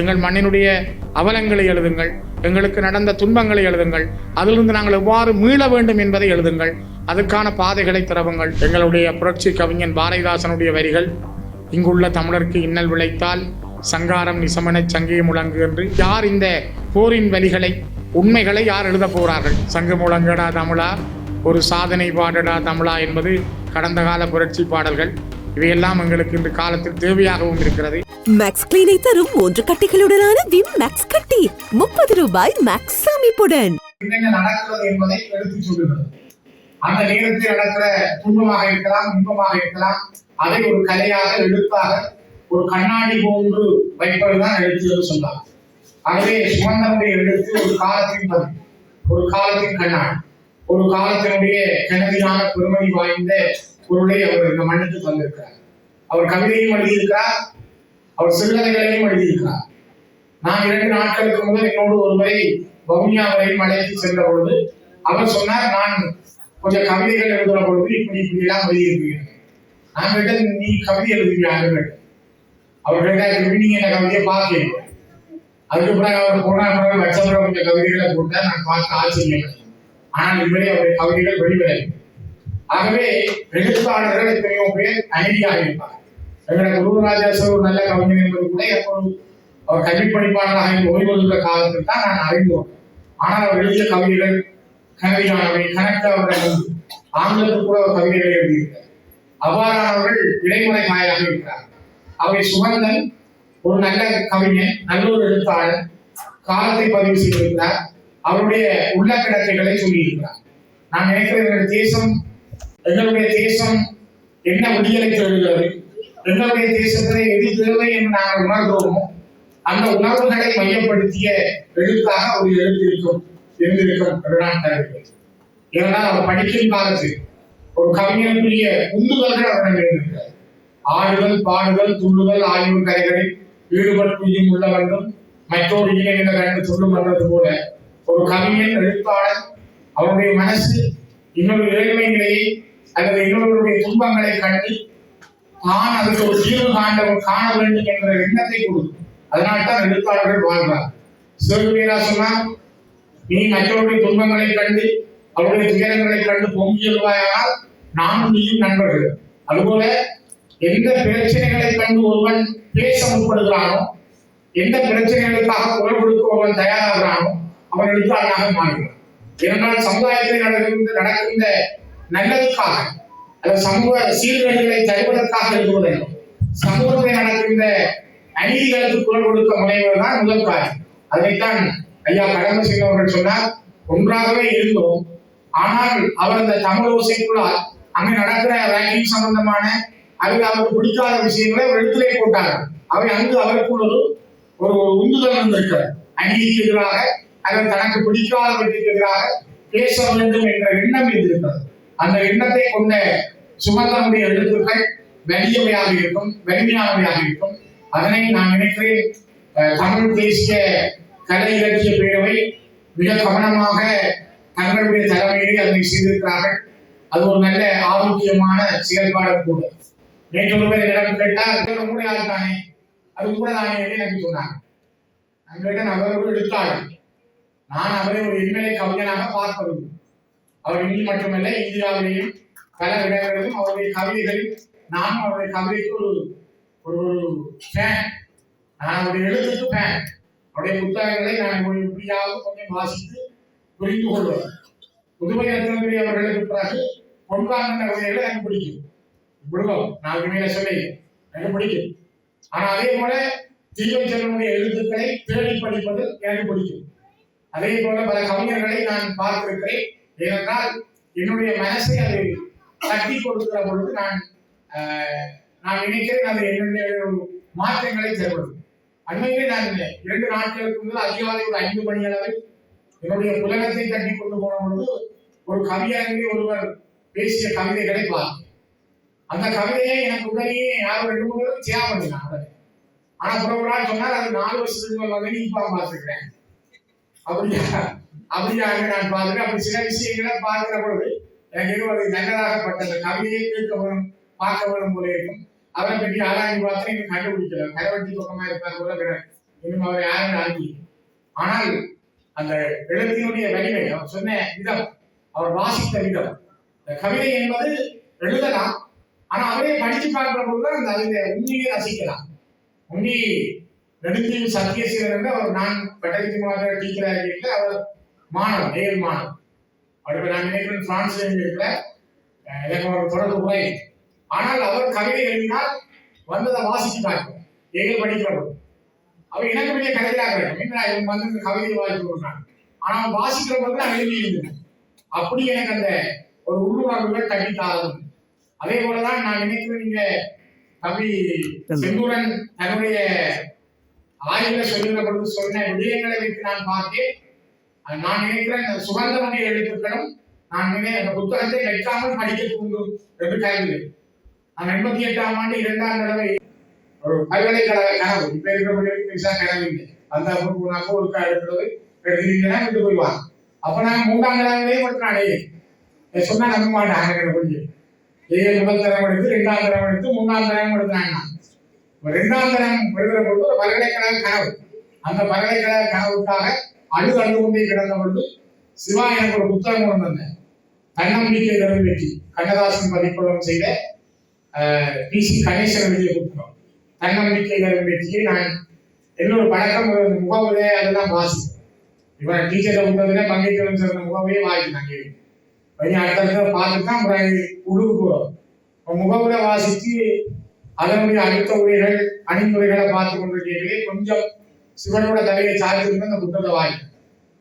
எங்கள் மண்ணினுடைய அவலங்களை எழுதுங்கள். எங்களுக்கு நடந்த துன்பங்களை எழுதுங்கள். அதிலிருந்து நாங்கள் எவ்வாறு மீள வேண்டும் என்பதை எழுதுங்கள். அதுக்கான பாதைகளை திறவுங்கள். எங்களுடைய புரட்சி கவிஞன் பாரதிதாசனுடைய வரிகள் இங்குள்ள தமிழருக்கு இன்னல் விளைத்தால் சங்காரம் நிசமன சங்கே முழங்கு என்று யார் இந்த போரின் வலிகளை உண்மைகளை யார் எழுத போகிறார்கள்? சங்கு முழங்கடா தமிழா ஒரு சாதனை பாடடா தமிழா என்பது கடந்த கால புரட்சி பாடல்கள். இவையெல்லாம் எங்களுக்கு இன்று காலத்தில் தேவையாகவும் இருக்கிறது. மேக்ஸ் கிளீனை தரும் மூன்று கட்டிகளுடனான விம் மேக்ஸ் கட்டி. முப்பது ரூபாய் மேக்ஸ் அமைப்புடன் என்னென்ன நடக்கிறது என்பதை எடுத்து சொல்லுகிறது அந்த நேரத்தில் நடக்கிற துன்பமாக இருக்கலாம் இன்பமாக இருக்கலாம். அதை ஒரு கலையாக எழுத்தாக ஒரு கண்ணாடி போன்று வைப்பதுதான் எழுத்து என்று சொன்னார். ஆகவே சுமந்தனுடைய எழுத்து ஒரு காலத்தின் பதிவு ஒரு காலத்தின் கண்ணாடி. ஒரு காலத்தினுடைய கனதியான பெருமதி வாய்ந்த பொருளை அவர் இந்த மண்ணுக்கு தந்திருக்கிறார். அவர் கவிதையும் எழுதியிருக்கிறார் அவர் சிறுகதைகளையும் எழுதியிருக்கிறார். நான் இரண்டு நாட்களுக்கு முதல் என்னோடு முறை வவுனியா வரை அழைத்து சென்ற பொழுது அவர் சொன்னார் நான் கொஞ்சம் கவிதைகள் எழுதுகிற பொழுது இப்படி இப்படி எல்லாம் எழுதியிருக்கிறேன். நான் கேட்டது நீ கவிதை எழுதுவியான்னு கேட்டேன். அவர் கேட்டார் இது நீங்க கவிதையை பார்க்க அதுக்கு பிறகு அவர் போன பிறகு லட்சம் கொஞ்சம் கவிதைகளை போட்டார் நான் பார்த்து ஆச்சரியம் ஆனால் இதுவரை அவருடைய கவிதைகள் வெளிவரவில்லை. ஆகவே எழுத்தாளர்கள் எத்தனையோ பேர் அமைதியாக இருப்பார் எங்களுடைய குருராஜாசர் ஒரு நல்ல கவிஞர் என்பது கூட எப்போது அவர் கல்வி படிப்பாளராக இருந்து ஓய்வெடுத்த காலத்தில் தான் நான் அறிந்தோம் ஆனால் அவர் எழுதிய கவிதைகள் கனவியானவை கணக்கவர்கள் ஆங்கிலத்தில் கூட அவர் கவிதைகளை எழுதியிருக்கிறார். அவ்வாறானவர்கள் இடைமுறை காயாக இருக்கிறார் அவை சுமந்தன் ஒரு நல்ல கவிஞன் நல்ல ஒரு எழுத்தாளர் காலத்தை பதிவு செய்திருக்கிறார். அவருடைய உள்ள கிடக்கைகளை சொல்லியிருக்கிறார். நான் நினைக்கிறேன் எங்களுடைய தேசம் எங்களுடைய தேசம் என்ன விடியலை தேடுகிறது? எங்களுடைய தேசத்திலே எது தேவை என்று நாங்கள் உணர்கிறோமோ அந்த உணர்வுகளை மையப்படுத்திய எழுத்தாக ஒரு எழுத்து இருக்கும் இருந்திருக்கும் என்று நான் கருதுகிறேன் ஏனென்றால் அவர் படிக்கும் காலத்தில் ஒரு கவிஞனுக்குரிய உந்துதல்கள் அவரிடம் இருந்திருக்கிறார் ஆடுதல் பாடுதல் துள்ளுதல் ஆய்வு கலைகளில் ஈடுபட்டுயும் உள்ள வேண்டும் மற்றொரு இளைஞன கண்டு சொல்லும் வந்தது போல ஒரு கவிஞன் எழுத்தாளர் அவருடைய மனசு இன்னொரு ஏழ்மை நிலையை அல்லது இன்னொருடைய துன்பங்களை கண்டு நான் அதற்கு ஒரு தீர்வு காண்ட காண வேண்டும் என்ற எண்ணத்தை கொடுக்கும். அதனால்தான் எழுத்தாளர்கள் வாழ்றார் சிவகுமீரா சொன்னார் நீ மற்றவருடைய துன்பங்களை கண்டு அவருடைய துயரங்களை கண்டு பொங்கி நானும் நீயும் நண்பர்கள். அதுபோல எந்த பிரச்சனைகளை கண்டு ஒருவன் பேச முற்படுகிறானோ எந்த பிரச்சனைகளுக்காக குரல் கொடுக்க ஒருவன் தயாராகிறானோ அவன் எழுத்தாளனாக மாறுகிறான் ஏனென்றால் சமுதாயத்தில் நடக்கின்ற நடக்கின்ற நல்லதுக்காக சமூக சீர்கேடுகளை தருவதற்காக எழுதுவதில்லை சமூகத்தில் நடக்கின்ற அநீதிகளுக்கு குரல் கொடுக்க முனைவர் தான் முதல் காரியம் அதைத்தான் ஐயா கடமை அவர்கள் சொன்னார். ஒன்றாகவே இருந்தோம். ஆனால் அவர் அந்த தமிழ் ஓசைக்குள்ளால் அங்கு நடக்கிற ரேங்கிங் சம்பந்தமான அல்லது அவருக்கு பிடிக்காத விஷயங்களை ஒரு எழுத்திலே போட்டாங்க அவை அங்கு அவருக்குள் ஒரு ஒரு உந்துதல் இருந்திருக்கிறது அநீதிக்கு எதிராக அல்லது தனக்கு பிடிக்காதவற்றுக்கு எதிராக பேச வேண்டும் என்ற எண்ணம் இருந்திருக்கிறது அந்த எண்ணத்தை கொண்ட சுமந்தனுடைய எழுத்துக்கள் வலியவையாக இருக்கும் வலிமையானவையாக இருக்கும். அதனை நான் நினைக்கிறேன் தமிழ் தேசிய கலை இலக்கிய பேரவை மிக கவனமாக தங்களுடைய தலைமையிலே அதனை செய்திருக்கிறார்கள். அது ஒரு நல்ல ஆரோக்கியமான செயல்பாடு கூட. நேற்று ஒருவர் என்னிடம் கேட்டால் "இது உங்களுடைய ஆள் தானே? அது கூட தானே? என்று எனக்கு சொன்னாங்க நான் கேட்டேன் அவர் ஒரு எழுத்தாளர் நான் அவரை ஒரு இன்மலை கவிஞனாக பார்ப்பது அவர் இந்தி மட்டுமல்ல இந்தியாவிலேயும் பல இடங்களிலும் அவருடைய கவிதைகள் நானும் அவருடைய கவிதைக்கு ஒரு ஒரு ஒரு ஃபேன் நான் அவருடைய எழுத்துக்கு ஃபேன் அவருடைய புத்தகங்களை நான் எப்படியாவது கொஞ்சம் வாசித்து புரிந்து கொள்வேன். புதுமை ரத்னகிரி அவர்களுக்கு பிறகு பொன்காந்த கவிதைகளை எனக்கு பிடிக்கும். விடுவோம். நான் மேல சொல்லி எனக்கு பிடிக்கும். ஆனால் அதே போல தீவை செல்வனுடைய எழுத்துக்களை தேடி படிப்பது எனக்கு பிடிக்கும். அதே போல பல கவிஞர்களை நான் பார்த்திருக்கிறேன். ஏனென்றால் என்னுடைய மனசை அது தட்டி கொடுக்கிற பொழுது நான் நான் நினைக்கிறேன் அது என்னுடைய மாற்றங்களை தருவது அண்மையிலே நான் இரண்டு நாட்களுக்கு முதல் அதிகாலை ஒரு ஐந்து மணி அளவில் என்னுடைய புலகத்தை தட்டி கொண்டு போன பொழுது ஒரு கவியரங்கிலே ஒருவர் பேசிய கவிதைகளை பார்த்தேன். அந்த கவிதையை எனக்கு உடனே யாரும் ரெண்டு மூணு பேரும் சேவ் உடனே ஆனா பிறகு ஒரு நாள் சொன்னால் அது நாலு வருஷத்துக்கு மேல வந்து இப்ப பார்த்துக்கிறேன். அப்படியா அப்படியாக நான் பார்த்துக்கிறேன் அப்படி சில விஷயங்களை பார்க்கிற பொழுது எனக்கு அது நல்லதாகப்பட்ட அந்த கவிதையை கேட்க வரும் பார்க்க வரும் போல இருக்கும். அவரை பற்றி ஆராய்ந்து பார்த்து எனக்கு கண்டுபிடிக்கல கரவட்டி பக்கமா இருப்பார் போல இன்னும் அவர் யாரும் ஆகி ஆனால் அந்த எழுத்தினுடைய வலிமை அவர் சொன்ன விதம் அவர் வாசித்த விதம் இந்த கவிதை என்பது எழுதலாம். ஆனா அவரே படிச்சு பார்க்கிற பொழுதுதான் அந்த அந்த உண்மையை ரசிக்கலாம். உண்மை நெடுந்தீவு சத்தியசீலன் என்று அவர் நான் பட்டறித்து மாத டீச்சராக இருக்கிற அவர் மாணவன் நேர் மாணவன் அவர் இப்ப நான் நினைக்கிறேன் பிரான்ஸ்ல இருக்கிற எனக்கு ஒரு தொடர்பு குறை ஆனால் அவர் கவிதை எழுதினால் வந்ததை வாசித்து பார்க்கிறோம் ஏகல் படிக்கிற பொழுது அவர் எனக்கு பெரிய கவிதையாக இருக்கும் என்ன இவன் வந்து இந்த கவிதை வாசித்து கொடுக்குறாங்க ஆனா அவன் வாசிக்கிற பொழுது நான் எழுதி இருந்தேன் அப்படி எனக்கு அந்த ஒரு உள்ளுணர்வுகள் கட்டித்தாரும் அதே போலதான் நான் நினைக்கிறேன் நீங்க தம்பி செந்தூரன் தன்னுடைய ஆய்வுல சொல்லுகிற பொழுது சொன்ன விடயங்களை வைத்து நான் பார்த்தேன். நான் நினைக்கிறேன் இந்த சுகந்தனுடைய எழுத்துக்களும் நான் நினை அந்த புத்தகத்தை வைக்காமல் படிக்க தூண்டும் என்று கருது நான் எண்பத்தி எட்டாம் ஆண்டு இரண்டாம் தடவை ஒரு பல்கலைக்கழக கனவு. இப்ப இருக்கிறவங்களுக்கு பெருசா கனவு இல்லை. அந்த போனாக்க ஒரு எடுக்கிறது. எழுதிங்கன்னா விட்டு போயிடுவாங்க அப்ப நான் மூன்றாம் தடவையே மட்டும் அடையே சொன்னா நம்ப மாட்டாங்க எனக்கு புரிஞ்சு ஏழு முதல் தரம் எடுத்து ரெண்டாம் தரம் எடுத்து மூணாம் தரம் எடுத்தாங்க ரெண்டாம் தரம் எழுதுற பொழுது ஒரு பல்கலைக்கழக கனவு. அந்த பல்கலைக்கழக கனவுக்காக அழுது அழுது கொண்டே கிடந்த பொழுது சிவா எனக்கு ஒரு புத்தகம் கொண்டு வந்தேன். தன்னம்பிக்கை தரும் வெற்றி. கண்ணதாசன் பதிப்பகம் செய்த பி. சி. கணேசன் எழுதிய புத்தகம். தன்னம்பிக்கை தரும் வெற்றியை நான் என்னோட பழக்கம் ஒரு அதெல்லாம் வாசிப்பேன். இவன் டீச்சர்ல புத்தகத்துல பங்கேற்கணும் சிறந்த முகவையே வாசிக்கிறாங்க பையன் அடுத்தடுத்த பார்த்துட்டு தான் அப்புறம் உடுக்கு போகிறோம் இப்போ முகவுரை வாசித்து அதனுடைய அடுத்த உரைகள் அணிந்துரைகளை பார்த்து கொண்டிருக்கிறீர்களே. கொஞ்சம் சிவனோட கதையை சாய்ச்சிருந்து அந்த புத்தகத்தை வாங்கிட்டேன்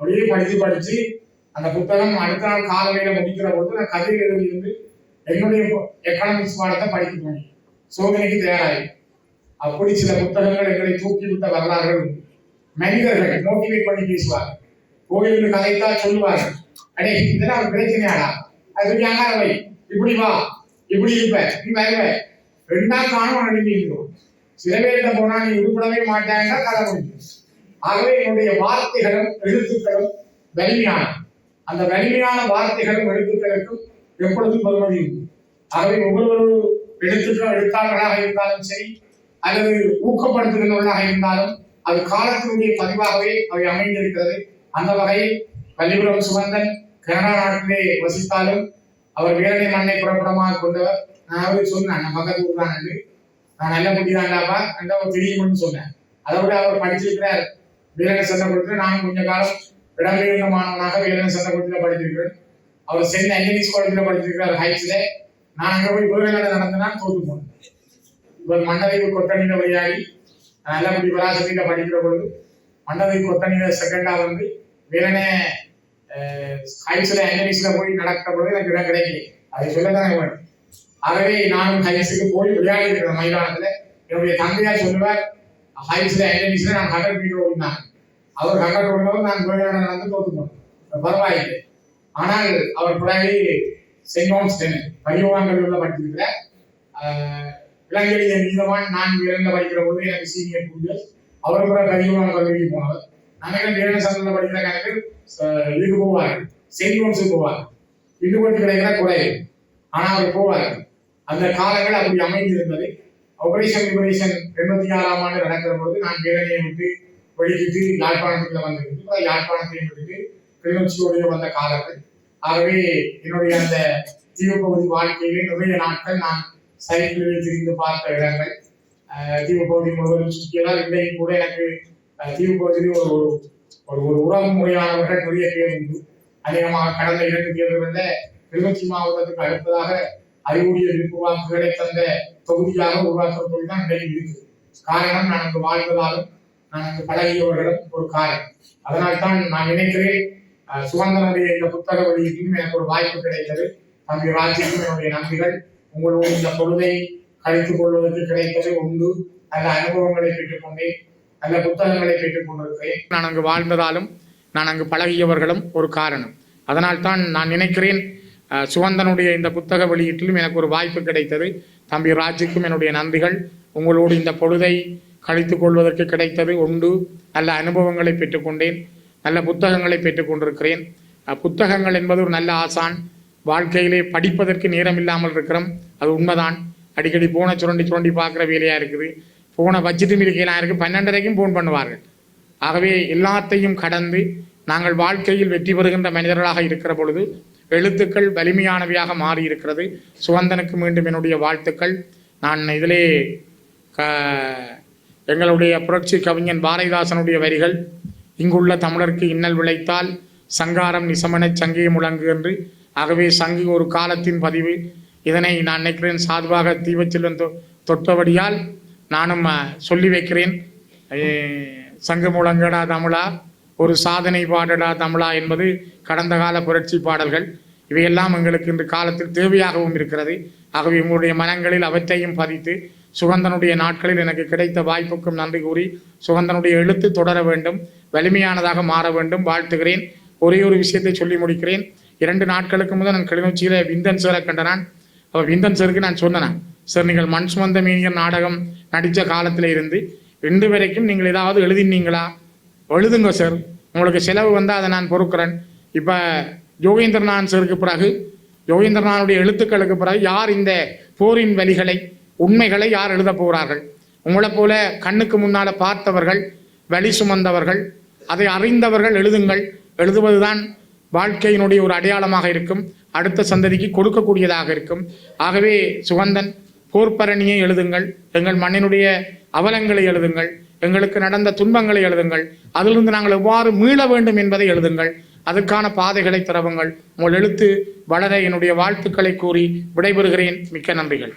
அப்படியே படித்து படித்து அந்த புத்தகம் அடுத்த நாள் காலையில முடிக்கிற பொழுது நான் கதை எழுதியிருந்து என்னுடைய எக்கனாமிக்ஸ் பாடத்தை படிக்க முடியும் சோதனைக்கு தயாராகி. அப்படி சில புத்தகங்கள் எங்களை தூக்கி விட்ட வரலாறுகள் உண்டு. மனிதர்கள் மோட்டிவேட் பண்ணி பேசுவார் கோயிலுக்கு கதைத்தா சொல்லுவார் அடே இதெல்லாம் ஒரு பிரச்சனையாடா. அது தூக்கி அங்கார வை இப்படி வா இப்படி இருப்ப நீ வருவ ரெண்டாம் காணும் அனுப்பி சில பேர்கிட்ட போனா நீ உருப்படவே மாட்டாங்கன்னா கதை முடியும் ஆகவே என்னுடைய வார்த்தைகளும் எழுத்துக்களும் வலிமையான அந்த வலிமையான வார்த்தைகளும் எழுத்துக்களுக்கும் எப்பொழுதும் பெருமதி உண்டு. ஆகவே ஒவ்வொரு எழுத்துக்கள் எழுத்தாளர்களாக இருந்தாலும் சரி அல்லது ஊக்கப்படுத்துகிறவர்களாக இருந்தாலும் அது காலத்தினுடைய பதிவாகவே அவை அமைந்திருக்கிறது. அந்த வகையில் வள்ளிபுரம் சுமந்தன் கனடா நாட்டிலே வசித்தாலும் அவர் வேலனை மண்ணை புறப்படமாக கொண்டவர். நான் அவர் சொன்னேன் நான் பக்கத்து ஊர் தான் என்று. நான் நல்ல புத்திதான்ப்பா நல்லா அவர் தெரியும்னு சொன்னேன். அதை விட அவர் படிச்சிருக்கிறார் வேலனை சட்டப்படுத்தி நான் கொஞ்ச காலம் இடம்பெயர்ந்த மாணவனாக வேலனை சட்டப்படுத்தில படிச்சிருக்கிறேன். அவர் சென்னை அஞ்சலிஸ் காலேஜில் படிச்சிருக்கிறார் ஹைட்ஸ்ல நான் அங்கே போய் வேலைகளை நடத்தினா தோத்து போனேன் இவர் மண்டலைக்கு கொத்தணியில விளையாடி நல்லபடி விராசத்தில படிக்கிற பொழுது மண்டலை கொத்தணியில செகண்டா வந்து வீரனே ஹைட்ஸ்ல அஞ்சலிஸ்ல போய் நடக்கிற பொழுது எனக்கு இடம் கிடைக்கல. அதை சொல்லதானே வேணும் ஆகவே நானும் ஹைட்ஸுக்கு போய் விளையாடி இருக்கிற மைதானத்துல என்னுடைய தந்தையார் சொல்லுவார் ஹைட்ஸ்ல அஞ்சலிஸ்ல நான் ஹண்ட்ரட் மீட்டர் ஓடினாங்க. அவர் ஹண்ட்ரட் ஓடினவர் நான் விளையாட நடந்து தோத்துக்கணும் பரவாயில்லை. ஆனால் அவர் பிறகு செயின்ட் ஜான்ஸ் டென் பரிவான் கல்லூரியில் படிச்சிருக்கிற இளங்கெளிய நீதவான் நான் இரண்டு படிக்கிற போது எனக்கு சீனியர் டூ அவர் கூட பரிவான் கல்லூரிக்கு போனவர். நாங்கள் இரண்டு சந்தில் படிக்கிற கணக்கு அஹ், இதுக்கு போவார்கள் போவார். ஜான்ஸுக்கு போவார்கள் கிடைக்கிற குறைவு ஆனால் அவர் போவார்கள் அந்த காலங்கள் அப்படி அமைந்திருந்தது. ஆபரேஷன் லிபரேஷன் எண்பத்தி ஆறாம் ஆண்டு நடக்கிற பொழுது நான் வேலையை விட்டு வெளியிட்டு யாழ்ப்பாணத்துக்குள்ள வந்திருந்து யாழ்ப்பாணத்தை விட்டுட்டு கிளிநொச்சியோடைய வந்த காலங்கள். ஆகவே என்னுடைய அந்த தீவுப்பகுதி வாழ்க்கையிலே நிறைய நாட்கள் நான் சைக்கிளில் திரிந்து பார்த்த இடங்கள். தீவுப்பகுதி முழுவதும் சுற்றியதால் இன்றையும் கூட எனக்கு அஹ், தீவுப்பகுதியில் ஒரு ஒரு- ஒரு ஒரு உறவு முறையானவர்கள் நிறைய பேர் உண்டு. அநேகமாக கடந்த இரண்டு தேர்தலில் கிளிநொச்சி மாவட்டத்துக்கு அடுத்ததாக அறிவுடைய விருப்பு தந்த தொகுதியாக உருவாக்குற தான் இடையில் இருக்கு காரணம் நான் அங்கு வாழ்வதாலும் நான் அங்கு பழகியவர்களும் ஒரு காரணம். அதனால்தான் நான் நினைக்கிறேன் சுகந்தனுடைய இந்த புத்தக வெளியீட்டிலும் எனக்கு ஒரு வாய்ப்பு கிடைத்தது. தம்பி ராஜிக்கும் என்னுடைய நன்றிகள் உங்களோட இந்த பொழுதை கழித்துக் கொள்வதற்கு கிடைத்தது உண்டு. நல்ல அனுபவங்களை பெற்றுக்கொண்டேன் நல்ல புத்தகங்களை பெற்றுக்கொண்டிருக்கிறேன் நான் அங்கு வாழ்ந்ததாலும் நான் அங்கு பழகியவர்களும் ஒரு காரணம். அதனால் தான் நான் நினைக்கிறேன் சுவந்தனுடைய இந்த புத்தக வெளியீட்டிலும் எனக்கு ஒரு வாய்ப்பு கிடைத்தது. தம்பி ராஜுக்கும் என்னுடைய நன்றிகள். உங்களோடு இந்த பொழுதை கழித்து கொள்வதற்கு கிடைத்தது உண்டு. நல்ல அனுபவங்களை பெற்றுக்கொண்டேன். நல்ல புத்தகங்களை பெற்றுக்கொண்டிருக்கிறேன். புத்தகங்கள் என்பது ஒரு நல்ல ஆசான். வாழ்க்கையிலே படிப்பதற்கு நேரம் இல்லாமல் இருக்கிறோம். அது உண்மைதான். அடிக்கடி போன சுரண்டி சுரண்டி பார்க்குற வேலையாக இருக்குது. போன பட்ஜெட்டும் இருக்கலாம் இருக்கு பன்னெண்டரைக்கும் ஃபோன் பண்ணுவார்கள். ஆகவே எல்லாத்தையும் கடந்து நாங்கள் வாழ்க்கையில் வெற்றி பெறுகின்ற மனிதர்களாக இருக்கிற பொழுது எழுத்துக்கள் வலிமையானவையாக மாறியிருக்கிறது. சுவந்தனுக்கு மீண்டும் என்னுடைய வாழ்த்துக்கள். நான் இதிலே க எங்களுடைய புரட்சி கவிஞன் பாரதிதாசனுடைய வரிகள் இங்குள்ள தமிழருக்கு இன்னல் விளைத்தால் சங்காரம் நிசமனச் சங்கே முழங்கு என்று. ஆகவே சங்கு ஒரு காலத்தின் பதிவு. இதனை நான் நினைக்கிறேன் சார்பாக தீவச்செல்வன் தொ தொட்டபடியால் நானும் சொல்லி வைக்கிறேன். சங்கு முழங்கடா தமிழா. ஒரு சாதனை பாடடா தமிழா என்பது கடந்த கால புரட்சி பாடல்கள். இவையெல்லாம் எங்களுக்கு இன்று காலத்தில் தேவையாகவும் இருக்கிறது. ஆகவே உங்களுடைய மனங்களில் அவற்றையும் பதித்து சுகந்தனுடைய நாட்களில் எனக்கு கிடைத்த வாய்ப்புக்கும் நன்றி கூறி சுகந்தனுடைய எழுத்து தொடர வேண்டும் வலிமையானதாக மாற வேண்டும் வாழ்த்துகிறேன். ஒரே ஒரு விஷயத்தை சொல்லி முடிக்கிறேன். இரண்டு நாட்களுக்கு முதல் நான் கிளிநொச்சியில் விந்தன் சாரை கண்டனான். அவர் விந்தன் சாருக்கு நான் சொன்னேன் சார் நீங்கள் மண் சுமந்த மீனியர் நாடகம் நடித்த காலத்தில் இருந்து இன்று வரைக்கும் நீங்கள் ஏதாவது எழுதினீங்களா? எழுதுங்க சார். உங்களுக்கு செலவு வந்தால் அதை நான் பொறுக்கிறேன். இப்போ யோகேந்திரநாத் சருக்கு பிறகு யோகேந்திரநாதனுடைய எழுத்துக்களுக்கு பிறகு யார் இந்த போரின் வழிகளை உண்மைகளை யார் எழுத போகிறார்கள் உங்களைப் போல கண்ணுக்கு முன்னால் பார்த்தவர்கள் வழி சுமந்தவர்கள் அதை அறிந்தவர்கள் எழுதுங்கள். எழுதுவதுதான் வாழ்க்கையினுடைய ஒரு அடையாளமாக இருக்கும். அடுத்த சந்ததிக்கு கொடுக்கக்கூடியதாக இருக்கும். ஆகவே சுகந்தன் போர்ப்பரணியை எழுதுங்கள். எங்கள் மண்ணினுடைய அவலங்களை எழுதுங்கள். எங்களுக்கு நடந்த துன்பங்களை எழுதுங்கள். அதிலிருந்து நாங்கள் எவ்வாறு மீள வேண்டும் என்பதை எழுதுங்கள். அதற்கான பாதைகளை திறவுங்கள். உங்கள் எழுத்து வளர என்னுடைய வாழ்த்துக்களை கூறி விடைபெறுகிறேன். மிக்க நன்றிகள்.